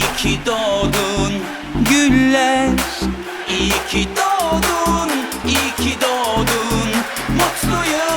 ki doğdun güller İyi ki doğdun, iyi ki doğdun mutluyum.